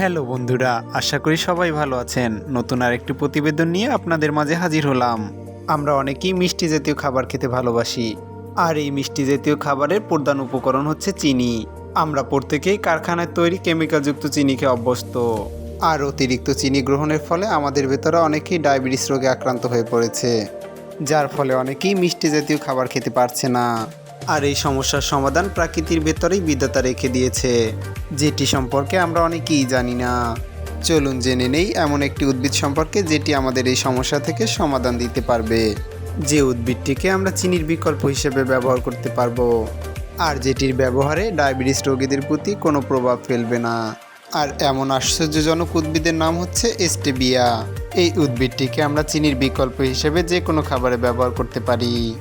Hello বন্ধুরা, আশা করি সবাই ভালো আছেন। নতুন আরেকটি প্রতিবেদন নিয়ে আপনাদের মাঝে হাজির হলাম। আমরা অনেকেই মিষ্টি জাতীয় খাবার খেতে ভালোবাসি। আর এই মিষ্টি জাতীয় খাবারের প্রধান উপকরণ হচ্ছে চিনি। আমরা প্রত্যেকেই কারখানায় তৈরি কেমিক্যালযুক্ত চিনি খেয়ে অভ্যস্ত। আর অতিরিক্ত চিনি গ্রহণের ফলে আমাদের ভেতরে অনেকেই ডায়াবেটিস রোগে আক্রান্ত হয়ে পড়েছে। যার ফলে অনেকেই মিষ্টি জাতীয় খাবার খেতে পারছে না। আর এই সমস্যার সমাধান প্রাকৃতির ভেতরেই বিধাতা রেখে দিয়েছে। যেটি সম্পর্কে আমরা অনেকেই জানি না। চলুন জেনে নেই এমন একটি উদ্ভিদ সম্পর্কে যেটি আমাদের এই সমস্যা থেকে সমাধান দিতে পারবে। যে উদ্ভিদটিকে আমরা চিনির বিকল্প হিসেবে ব্যবহার করতে পারব। আর যেটির ব্যবহারে ডায়াবেটিস রোগীদের প্রতি কোনো প্রভাব ফেলবে না। আর এমন আশ্চর্যজনক উদ্ভিদের নাম হচ্ছে এস্টেবিয়া এই উদ্ভিদটিকে আমরা চিনির বিকল্প হিসেবে যে কোনো খাবারে ব্যবহার করতে পারি।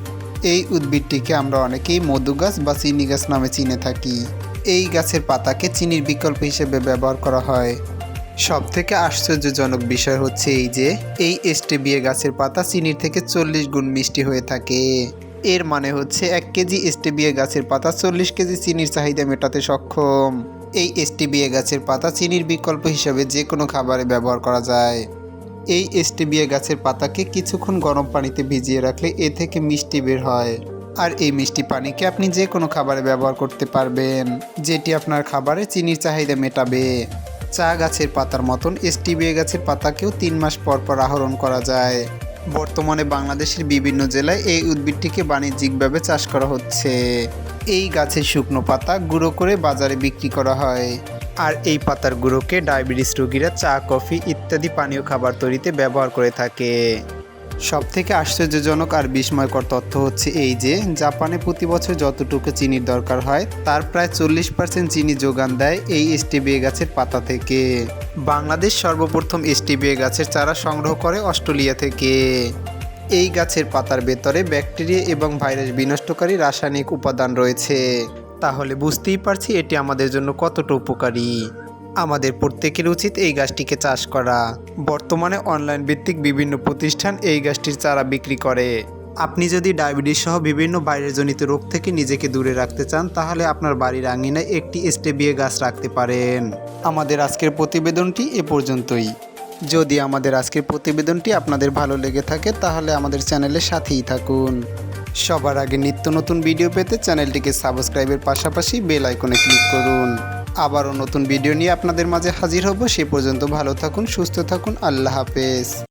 এই উদ্ভিদটিকে আমরা অনেকেই মধু গাছ বা চিনি গাছ নামে চিনে থাকি। এই গাছের পাতাকে চিনির বিকল্প হিসেবে ব্যবহার করা হয়। সব থেকে আশ্চর্যজনক বিষয় হচ্ছে এই যে, এই স্টেবিয়া গাছের পাতা চিনির থেকে চল্লিশ গুণ মিষ্টি হয়ে থাকে। এর মানে হচ্ছে এক কেজি স্টেবিয়া গাছের পাতা চল্লিশ কেজি চিনির চাহিদা মেটাতে সক্ষম। এই স্টেবিয়া গাছের পাতা চিনির বিকল্প হিসেবে যে কোনো খাবারে ব্যবহার করা যায়। এই স্টেবিয়া গাছের পাতাকে কিছুক্ষণ গরম পানিতে ভিজিয়ে রাখলে এ থেকে মিষ্টি বের হয়। আর এই মিষ্টি পানিকে আপনি যে কোনো খাবারে ব্যবহার করতে পারবেন, যেটি আপনার খাবারে চিনির চাহিদা মেটাবে। চা গাছের পাতার মতন স্টিবিয়া গাছের পাতাকেও তিন মাস পর পর আহরণ করা যায়। বর্তমানে বাংলাদেশের বিভিন্ন জেলায় এই উদ্ভিদটিকে বাণিজ্যিকভাবে চাষ করা হচ্ছে। এই গাছের শুকনো পাতা গুঁড়ো করে বাজারে বিক্রি করা হয়। আর এই পাতার গুঁড়োকে ডায়াবেটিস রোগীরা চা, কফি ইত্যাদি পানীয় খাবার তৈরিতে ব্যবহার করে থাকে। সব থেকে আশ্চর্যজনক আর বিস্ময়কর তথ্য হচ্ছে এই যে, জাপানে প্রতি বছর যতটুকু চিনির দরকার হয়, তার প্রায় চল্লিশ পার্সেন্ট চিনি যোগান দেয় এই স্টেবিয়া গাছের পাতা থেকে। বাংলাদেশ সর্বপ্রথম স্টেবিয়া গাছের চারা সংগ্রহ করে অস্ট্রেলিয়া থেকে। এই গাছের পাতার ভেতরে ব্যাকটেরিয়া এবং ভাইরাস বিনষ্টকারী রাসায়নিক উপাদান রয়েছে। তাহলে বুঝতেই পারছি এটি আমাদের জন্য কতটা উপকারী। আমাদের প্রত্যেকের উচিত এই গাছটিকে চাষ করা। বর্তমানে অনলাইন ভিত্তিক বিভিন্ন প্রতিষ্ঠান এই গাছটির চারা বিক্রি করে। আপনি যদি ডায়াবেটিস সহ বিভিন্ন বাইরেজনিত রোগ থেকে নিজেকে দূরে রাখতে চান, তাহলে আপনার বাড়ির আঙিনায় একটি স্টেবিয়ে গাছ রাখতে পারেন। আমাদের আজকের প্রতিবেদনটি এ পর্যন্তই। যদি আমাদের আজকের প্রতিবেদনটি আপনাদের ভালো লেগে থাকে, তাহলে আমাদের চ্যানেলের সাথেই থাকুন। সবার আগে নিত্য নতুন ভিডিও পেতে চ্যানেলটিকে সাবস্ক্রাইবের পাশাপাশি বেল আইকনে ক্লিক করুন। আবারও নতুন ভিডিও নিয়ে আপনাদের মাঝে হাজির হব। সে পর্যন্ত ভালো থাকুন, সুস্থ থাকুন। আল্লাহ হাফেজ।